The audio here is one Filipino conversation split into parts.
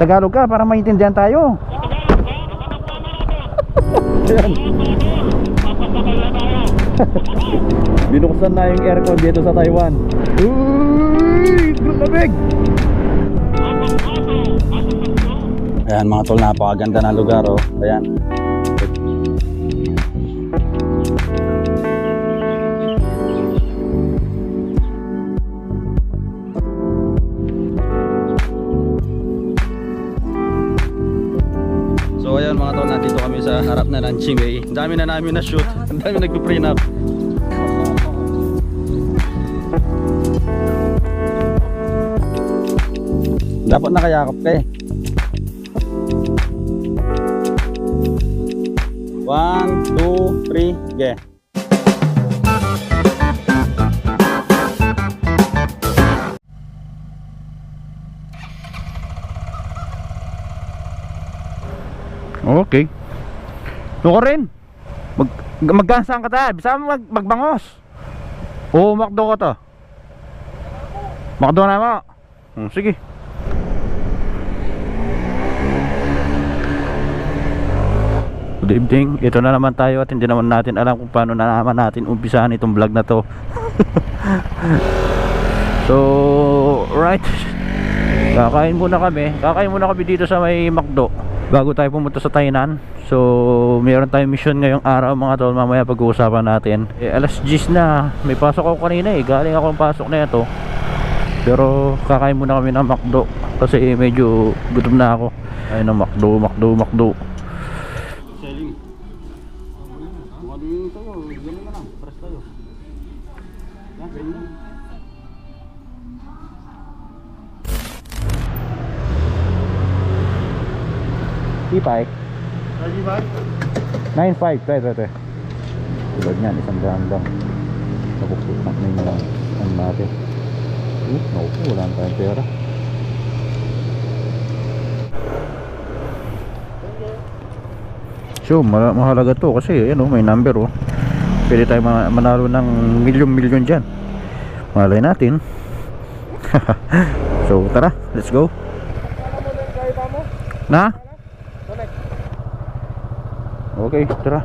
Magtagalog ka para maintindihan tayo. Yan. Binuksan na yung aircon dito sa Taiwan. Uy! Lamig! Ayan mga tol, napakaganda ng lugar oh. Ayan. Ang dami na namin na shoot. Ang dami nagpe-print up. Dapat nakayakap ka eh. One, two, three, ge. Okay. Ka rin. Mag, magkansaan ka tayo. Bisa mag, magbangos. Oo, makdo ka to. Makdo na mo. Hmm, sige. Good evening. Ito na naman tayo at hindi naman natin alam kung paano na naman natin umpisahan itong vlog na to. so, right. Kakain muna kami. Kakain muna kami dito sa may McDo. Bago tayo pumunta sa Tainan. So, meron tayong mission ngayong araw mga tol. Mamaya pag-uusapan natin. Eh, alas 10 na. May pasok ako kanina eh. Galing ako ng pasok na ito. Pero kakain muna kami ng McDo. Kasi medyo gutom na ako. Ayun ng McDo, McDo, McDo. Lang. Ipay. 9.5. Tayo, tayo, tayo. Tulad niyan, isang daan lang. Nabuktot na yung ang natin. Uh, naku, wala na tayong pera. So, ma- mahalaga to kasi ano, may number oh. Pwede tayo ma- manalo ng milyon-milyon dyan. Malay natin. so, tara, let's go. Na? Okay, tara.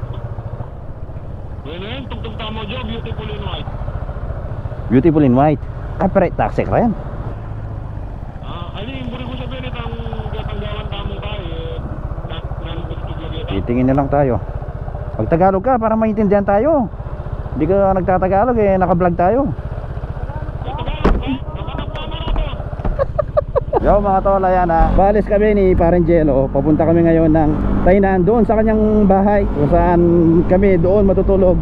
Yun, tugtog tamo dyan, beautiful in white. Beautiful in white. Ah, pero taxi ka yan. Ah, ano yung buri ko sabihin itang gatanggawan tamo tayo, eh. Titingin na lang tayo. Pag Tagalog ka para maintindihan tayo. Hindi ka nagtatagalog eh, naka-vlog tayo. Yo mga tol, ayan ha. Balis kami ni Parang Jello. Papunta kami ngayon ng Tainan doon sa kanyang bahay kung saan kami doon matutulog.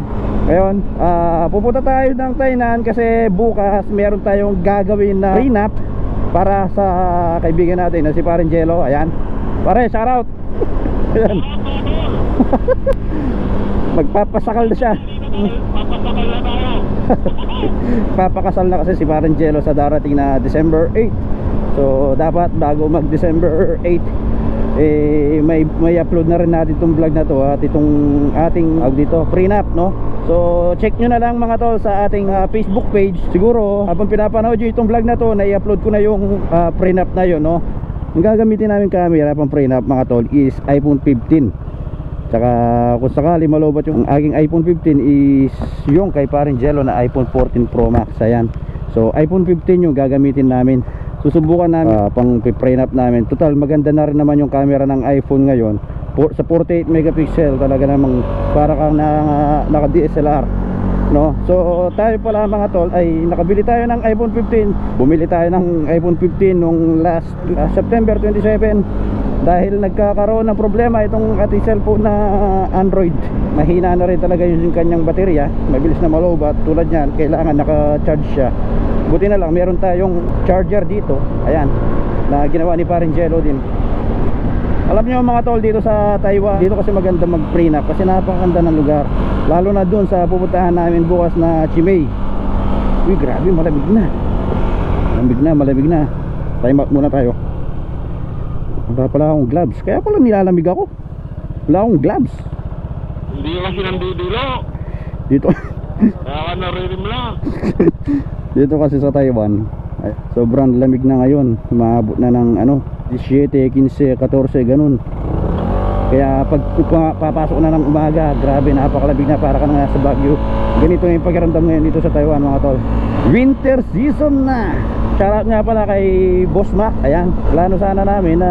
Ngayon, ah, pupunta tayo ng Tainan kasi bukas meron tayong gagawin na prenup para sa kaibigan natin na si Parang Jello. Ayan. Pare, shout out. ayan. Magpapasakal na siya. Papakasal na kasi si Parang Jello sa darating na December 8 So dapat bago mag December 8 eh, may, may upload na rin natin itong vlog na to at itong ating tawag dito, prenup no? So check nyo na lang mga tol sa ating ah, Facebook page. Siguro habang pinapanood nyo itong vlog na to na-upload ko na yung ah, prenup na yun no? Ang gagamitin namin camera pang prenup mga tol is iPhone 15 Tsaka kung sakali malobat yung aking iPhone 15 is yung kay parin Jello na iPhone 14 Pro Max. Ayan. So iPhone 15 yung gagamitin namin. Susubukan namin. Ah, pang pre up namin. Total maganda na rin naman yung camera ng iPhone ngayon. For, sa 48 megapixel talaga namang para kang na, naka DSLR no? So tayo pala mga tol ay nakabili tayo ng iPhone 15 bumili tayo ng iPhone 15 nung last ah, September 27 dahil nagkakaroon ng problema itong ating cellphone na Android. Mahina na rin talaga yung kanyang baterya. Mabilis na malobat. Tulad niyan kailangan naka-charge siya buti na lang meron tayong charger dito. Ayan na ginawa ni Parin Jello din. Alam niyo mga tol dito sa Taiwan dito kasi maganda mag prenup kasi napakaganda ng lugar. Lalo na dun sa pupuntahan namin bukas na Chimay. Uy grabe malamig na. Malamig na malamig na. Time out muna tayo. Wala pala akong gloves kaya pala nilalamig ako. Wala akong gloves. Hindi kasi nandudilo. dito. Kaya ka naririm lang. dito kasi sa Taiwan ay, sobrang lamig na ngayon maabot na ng ano 17, 15, 14, ganun. Kaya pag pa- papasok na ng umaga, grabe napakalabig na para ka na nasa Baguio. Ganito yung pakiramdam ngayon dito sa Taiwan mga tol. Winter season na! Shoutout nga pala kay Boss Mac. Ayan, plano sana namin na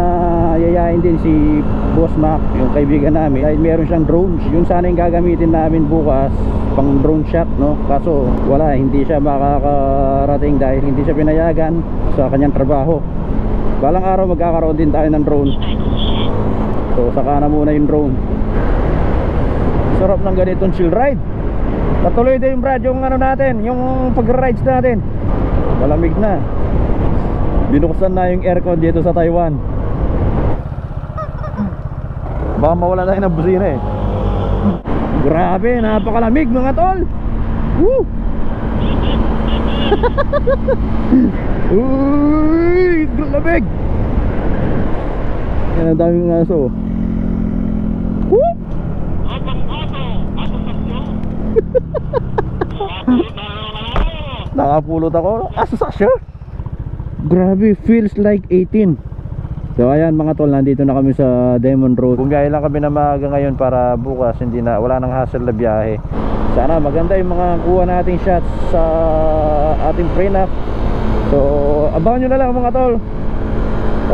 yayain din si Boss Mac, yung kaibigan namin. Dahil meron siyang drones. Yun sana yung gagamitin namin bukas pang drone shot, no? Kaso wala, hindi siya makakarating dahil hindi siya pinayagan sa kanyang trabaho. Balang araw magkakaroon din tayo ng drone. So saka na muna yung drone. Sarap ng ganitong chill ride. Patuloy din Brad yung ano natin Yung pag-rides natin. Malamig na. Binuksan na yung aircon dito sa Taiwan. Baka mawala tayo ng busina eh. Grabe, napakalamig mga tol. Woo! Uy, lamig. Yan ang daming aso Nakapulot ako. Aso saksyo Grabe, feels like 18 So ayan mga tol, nandito na kami sa Demon Road. Kung gaya lang kami na maaga ngayon para bukas hindi na, wala nang hassle na biyahe. Sana maganda yung mga kuha nating shots sa ating prenup. So abangan nyo na lang mga tol.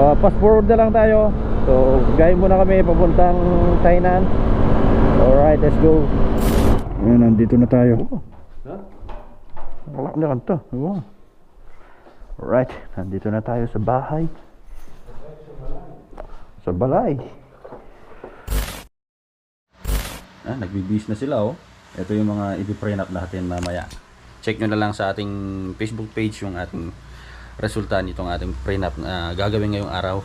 Uh, Fast forward na lang tayo. So gaya muna kami papuntang Tainan. Alright, let's go Ayan, nandito na tayo. Wala na kanta Oo. Alright, nandito na tayo sa bahay. Sa balay. Ah, nagbibis na sila oh. Ito yung mga ipiprint up natin mamaya. Check nyo na lang sa ating Facebook page yung ating resulta nitong ating print up na gagawin ngayong araw.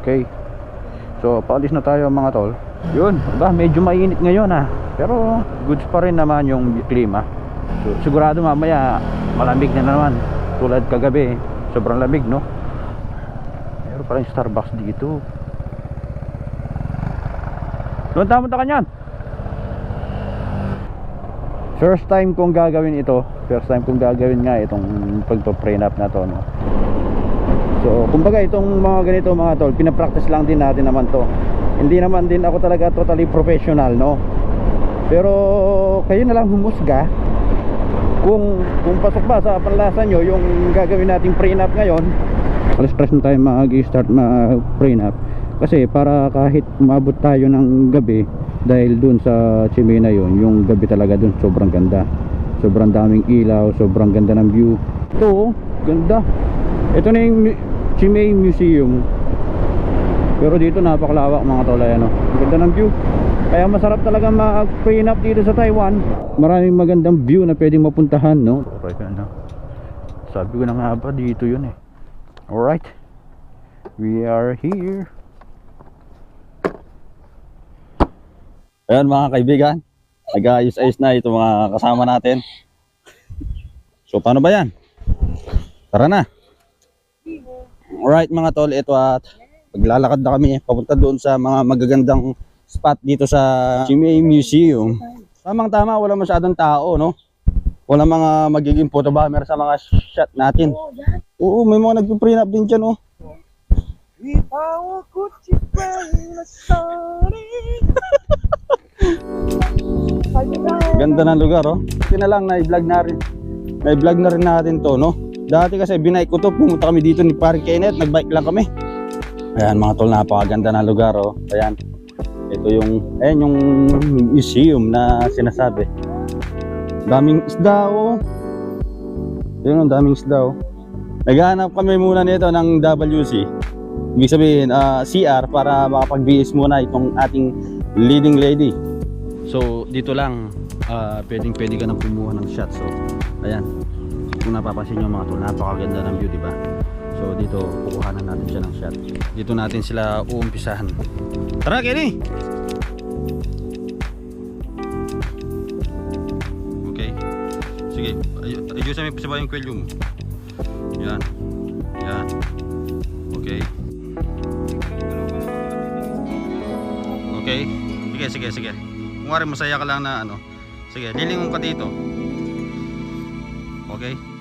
Okay. So paalis na tayo mga tol. Yun, ba medyo mainit ngayon ah. Pero goods pa rin naman yung klima so, Sigurado mamaya malamig na naman Tulad kagabi, sobrang lamig no Meron pa rin Starbucks dito Doon tama ka niyan First time kong gagawin ito First time kong gagawin nga itong pagpa-prenup na to no? So, kumbaga itong mga ganito mga tol, pinapractice lang din natin naman to. Hindi naman din ako talaga totally professional, no? Pero kayo na lang humusga. Kung kung pasok ba sa panlasa nyo yung gagawin nating prenup ngayon. Alas stress na tayo mag-start ma-prenup kasi para kahit umabot tayo ng gabi dahil dun sa Chimena yon yung gabi talaga dun sobrang ganda. Sobrang daming ilaw sobrang ganda ng view. Ito ganda. Ito na yung Chimay Museum. Pero dito napakalawak mga tol. Ayan oh. Ang ganda ng view kaya masarap talaga mag-prenup dito sa Taiwan maraming magandang view na pwedeng mapuntahan no okay, ano. sabi ko na nga ba dito yun eh alright we are here Ayan mga kaibigan, nag-ayos-ayos na ito mga kasama natin. So paano ba yan? Tara na. Alright mga tol, ito at maglalakad na kami papunta doon sa mga magagandang spot dito sa Chimay Museum. Tamang tama, wala masyadong tao, no? Wala mga magiging photo bomber sa mga shot natin. Oo, may mga nag-print up din dyan, oh. Ganda ng lugar, oh. Kasi na lang, na-vlog na rin. Na-vlog na rin natin to, no? Dati kasi binike ko to, pumunta kami dito ni Pare Kenneth, nagbike lang kami. Ayan mga tol, napakaganda ng lugar, oh. Ayan. Ito yung, ayan yung museum na sinasabi. Daming isda, oh. Ayun, ang daming isda, oh. Naghahanap kami muna nito ng WC. Ibig sabihin, ah, CR para makapag-BS muna itong ating leading lady. So, dito lang, ah, pwedeng pwede ka nang kumuha ng shot. So, ayan. Kung napapansin nyo mga tol, napakaganda ng view, di ba? So, dito, kukuhanan natin siya ng shot. Dito natin sila uumpisahan. Tara, Kenny! Okay. Sige, ay- ayusin mo pa yung kwelyo mo. Yan. Yan. Okay. Okay. Sige, sige, sige. Kung masaya ka lang na ano. Sige, lilingon ka dito. Okay.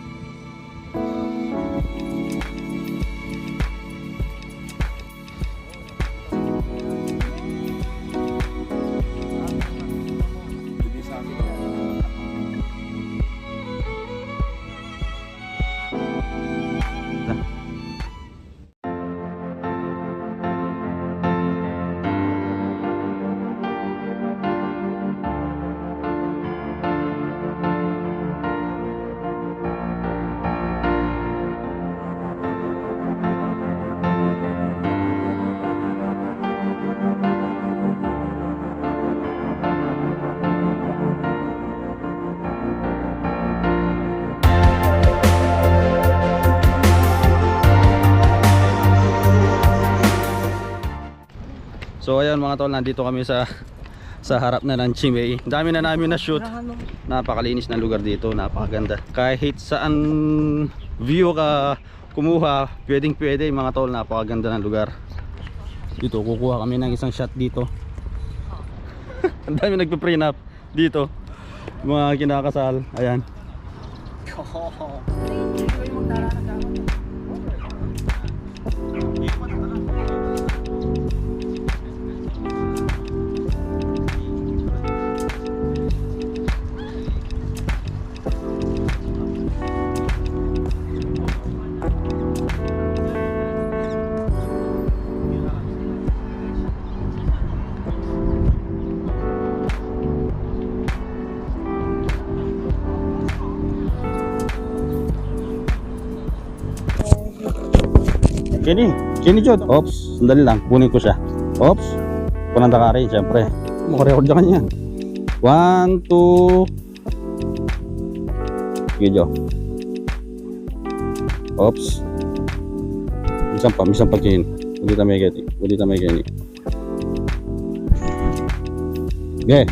So ayan mga tol, nandito kami sa sa harap na ng Chimay. Dami na namin na shoot. Napakalinis ng lugar dito, napakaganda. Kahit saan view ka kumuha, pwedeng pwede mga tol, napakaganda ng lugar. Dito kukuha kami ng isang shot dito. Ang dami nagpe-prenup dito. Mga kinakasal, ayan. Kenny, Kenny Jod. Ops, sandali lang, kunin ko siya. Ops, punanda ka rin, syempre. Makarecord ka niya. One, two. Sige, Jo. Ops. Isang pa, isang pa, Kenny. Hindi tayo may Kenny. Hindi tayo may Kenny. Okay.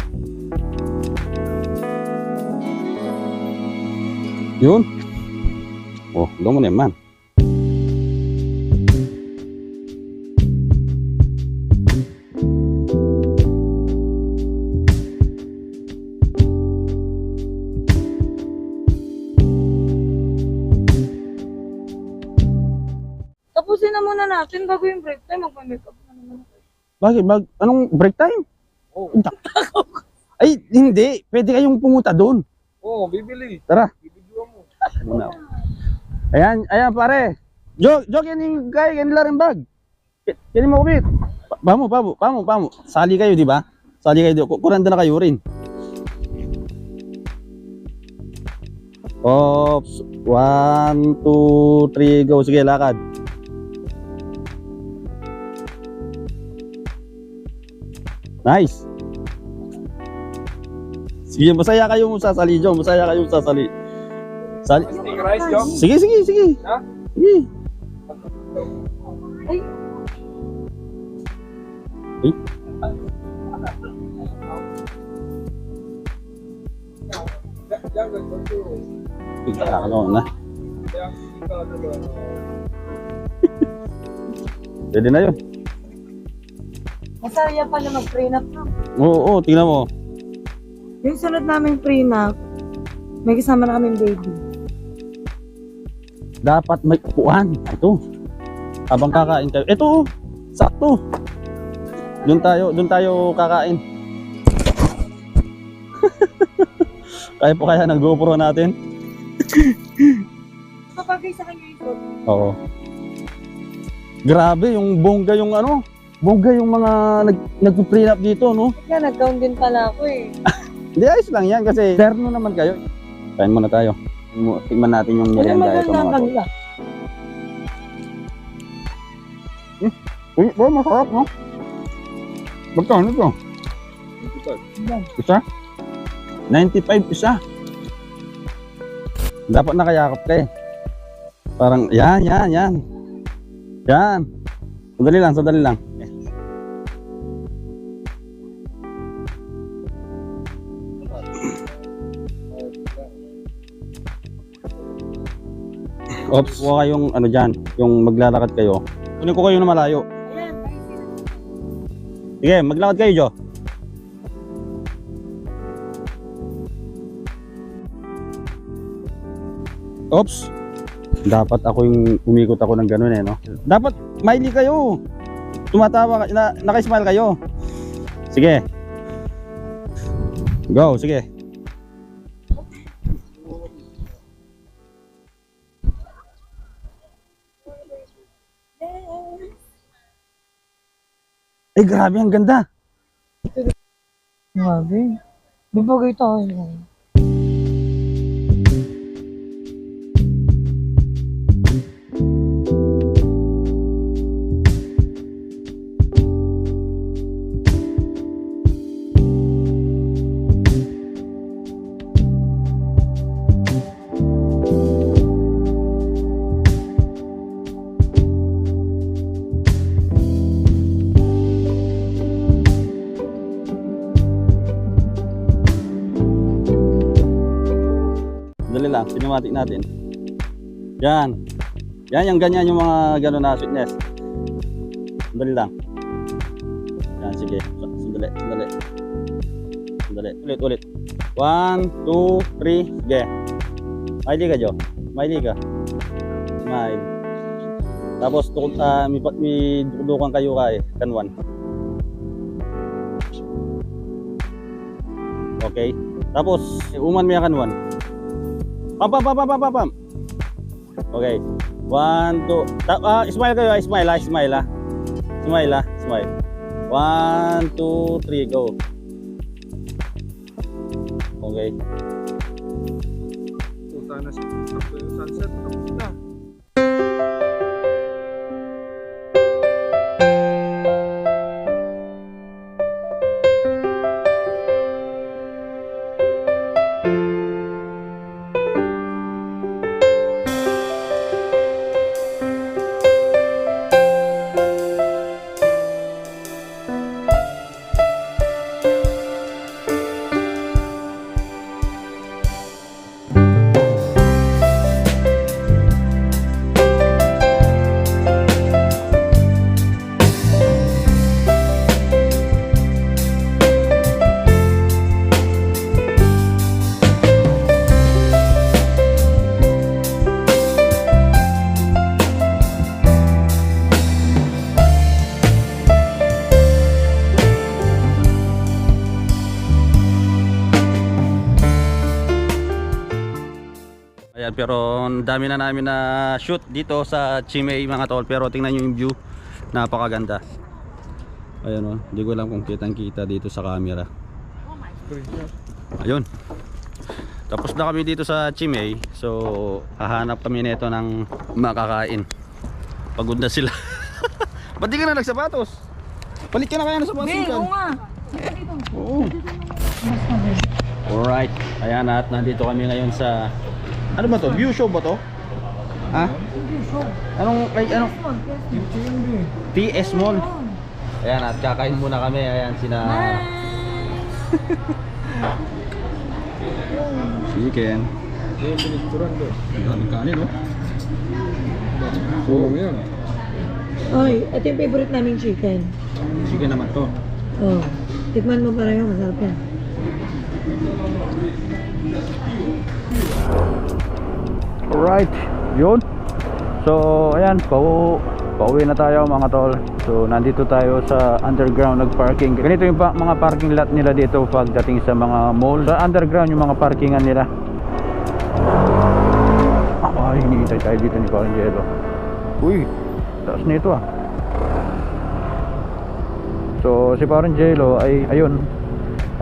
Yun. Oh, doon mo na. Tapusin na muna natin bago yung break time. Magpa-makeup na naman ako. Bakit? Bag, anong break time? Oo. Ay, hindi. Pwede kayong pumunta doon. Oo, bibili. Tara. Bibidyo mo. Muna. Ayan, ayan pare. Jo, jo kini kay kanila rin bag. K- Kini mo kubit. Pa- Pamo, pamo, pamo, pamo. Sali kayo, di ba? Sali kayo. Ku- Kuranda na kayo rin. Ops. One, two, three, go. Sige, lakad. Nice. Sige, masaya kayong sasali, Jo. Masaya kayong sasali. Sali. Sige, sige, sige. Ha? Sige. Ay, Ay. Ano na. Pwede na yun. Masaya pala mag-prenup na. Oo, oo, tingnan mo. Yung sunod naming prenup, may kasama na kaming baby. Dapat may upuan. Ito. Habang kakain tayo. Ito, oh. sakto. Doon tayo, doon tayo kakain. kaya po kaya ng GoPro natin? Kapag sa kanya food, Oo. Grabe, yung bongga yung ano, bongga yung mga nag, nagpo-prenup dito, no? kaya nag-gown din pala ako eh. Hindi, ayos lang yan kasi terno naman kayo. Kain muna tayo. Tingnan natin yung merienda ito mga tol. kanila? Uy, bro, masarap, no? Magkano ito? Isa? 95 isa. Dapat nakayakap ka eh. Parang, yan, yan, yan. Yan. Sandali lang, sandali lang. Ops, huwag kayong ano dyan, yung maglalakad kayo. Kunin ko kayo na malayo. Sige, maglakad kayo, Jo. Oops. Dapat ako yung umikot ako ng ganun eh, no? Dapat, smiley kayo. Tumatawa, na, naka-smile kayo. Sige. Go, sige. Ay, grabe, ang ganda. Grabe. Bibagay tayo. Sinematic natin. Yan. Yan, yung ganyan yung mga gano'n na sweetness. Sandali lang. Yan, sige. Sandali, sandali. Sandali. Ulit, ulit. One, two, three. Sige. Smiley ka, Jo. Smiley ka. Smile. Tapos, tukod, ah, may, may dukudukan kayo ka eh. Kanwan. Okay. Tapos, uman yung kanwan. Pam, pam, pam, pam, pam, pam. Okay. One, two. Ta ah, smile kayo, ah. smile, ah. smile, ah. Smile, ah. smile. One, two, three, go. Okay. Ayan, pero dami na namin na shoot dito sa Chimay mga tol. Pero tingnan nyo yung view. Napakaganda. Ayan o. Hindi ko alam kung kitang kita dito sa camera. Ayun. Tapos na kami dito sa Chimay. So, hahanap kami nito ng makakain. Pagod na sila. Ba't di ka na nagsapatos? Palit ka na kaya ng sapatos dyan. oo nga. Oo. Alright. Ayan at nandito kami ngayon sa Ano ba to? View show ba to? Ha? Anong ay anong TS Mall. Ayan at kakain muna kami. Ayan sina Chicken. Eh, pinicturan ko. Ang kanin no? Sulong yan. Ay, ito yung favorite naming chicken. Chicken naman to. Oh. Tikman mo pareho, masarap yan. Alright, yun. So, ayan, pau pauwi na tayo mga tol. So, nandito tayo sa underground nagparking. Ganito yung pa, mga parking lot nila dito pagdating sa mga mall. Sa underground yung mga parkingan nila. Ay, hinihintay tayo dito ni Parang Jello. Uy, taas nito ah. So, si Parang Jello ay, ayun,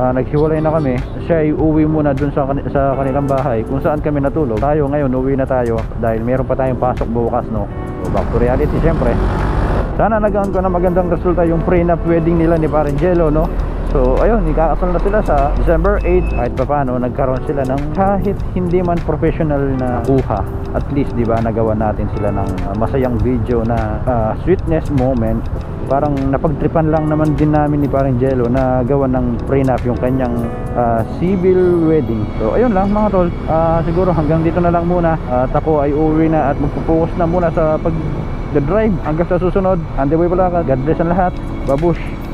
Ah, naghiwalay na kami. Siya ay uwi muna dun sa, kani- sa kanilang bahay kung saan kami natulog. Tayo ngayon, uwi na tayo dahil meron pa tayong pasok bukas, no? So, back to reality, syempre. Sana nagawan ko na magandang resulta yung prenup wedding nila ni Parang Jello, no? So, ayun, ikakasal na sila sa December 8. Kahit pa paano, nagkaroon sila ng kahit hindi man professional na kuha. At least, di ba, nagawa natin sila ng ah, masayang video na ah, sweetness moment parang napagtripan lang naman din namin ni Parang Jello na gawa ng prenup yung kanyang ah, civil wedding. So ayun lang mga tol, Ah, siguro hanggang dito na lang muna at ako ay uuwi na at magpo-focus na muna sa pag drive hanggang sa susunod. On the way pala, God bless ang lahat. Babush!